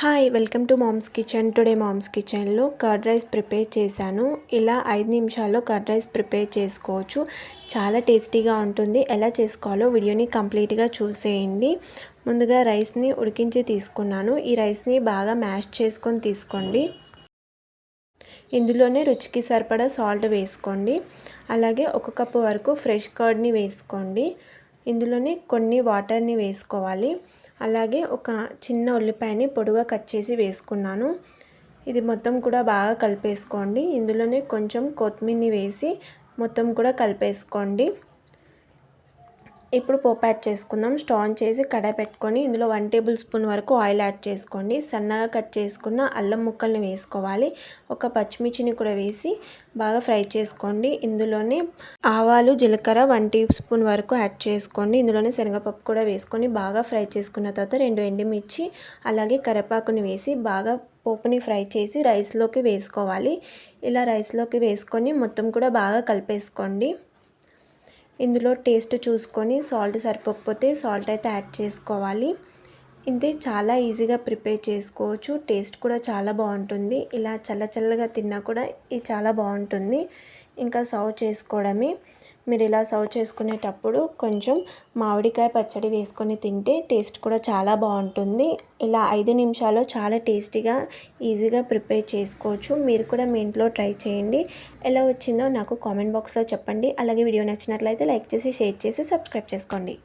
Hi welcome to mom's kitchen. Today mom's కిచెన్లో curd rice prepare చేశాను. ఇలా ఐదు నిమిషాల్లో కర్డ్ రైస్ ప్రిపేర్ చేసుకోవచ్చు. చాలా టేస్టీగా ఉంటుంది. ఎలా చేసుకోవాలో వీడియోని కంప్లీట్గా చూసేయండి. ముందుగా రైస్ని ఉడికించి తీసుకున్నాను. ఈ రైస్ని బాగా మ్యాష్ చేసుకొని తీసుకోండి. ఇందులోనే రుచికి సరిపడా సాల్ట్ వేసుకోండి. అలాగే ఒక కప్పు వరకు ఫ్రెష్ కర్డ్ని వేసుకోండి. ఇందులోనే కొన్ని వాటర్ని వేసుకోవాలి. అలాగే ఒక చిన్న ఉల్లిపాయని పొడుగా కట్ చేసి వేసుకున్నాను. ఇది మొత్తం కూడా బాగా కలిపేసుకోండి. ఇందులోనే కొంచెం కొత్తిమీరని వేసి మొత్తం కూడా కలిపేసుకోండి. ఇప్పుడు పోపు యాడ్ చేసుకుందాం. స్టవ్ ఆన్ చేసి కడాయి పెట్టుకొని ఇందులో వన్ టేబుల్ స్పూన్ వరకు ఆయిల్ యాడ్ చేసుకోండి. సన్నగా కట్ చేసుకున్న అల్లం ముక్కల్ని వేసుకోవాలి. ఒక పచ్చిమిర్చిని కూడా వేసి బాగా ఫ్రై చేసుకోండి. ఇందులోనే ఆవాలు జీలకర్ర వన్ టీ స్పూన్ వరకు యాడ్ చేసుకోండి. ఇందులోనే శనగపప్పు కూడా వేసుకొని బాగా ఫ్రై చేసుకున్న తర్వాత రెండు ఎండుమిర్చి అలాగే కరివేపాకుని వేసి బాగా పోపుని ఫ్రై చేసి రైస్లోకి వేసుకోవాలి. ఇలా రైస్లోకి వేసుకొని మొత్తం కూడా బాగా కలిపేసుకోండి. ఇందులో టేస్ట్ చూసుకొని సాల్ట్ సరిపోకపోతే సాల్ట్ అయితే యాడ్ చేసుకోవాలి. ఇది చాలా ఈజీగా ప్రిపేర్ చేసుకోవచ్చు. టేస్ట్ కూడా చాలా బాగుంటుంది. ఇలా చల్ల చల్లగా తిన్నా కూడా ఇది చాలా బాగుంటుంది. ఇంకా సర్వ్ చేసుకోవడమే. మీరు ఇలా సర్వ్ చేసుకునేటప్పుడు కొంచెం మామిడికాయ పచ్చడి వేసుకొని తింటే టేస్ట్ కూడా చాలా బాగుంటుంది. ఇలా ఐదు నిమిషాల్లో చాలా టేస్టీగా ఈజీగా ప్రిపేర్ చేసుకోవచ్చు. మీరు కూడా మీ ఇంట్లో ట్రై చేయండి. ఎలా వచ్చిందో నాకు కామెంట్ బాక్స్లో చెప్పండి. అలాగే వీడియో నచ్చినట్లయితే లైక్ చేసి షేర్ చేసి సబ్స్క్రైబ్ చేసుకోండి.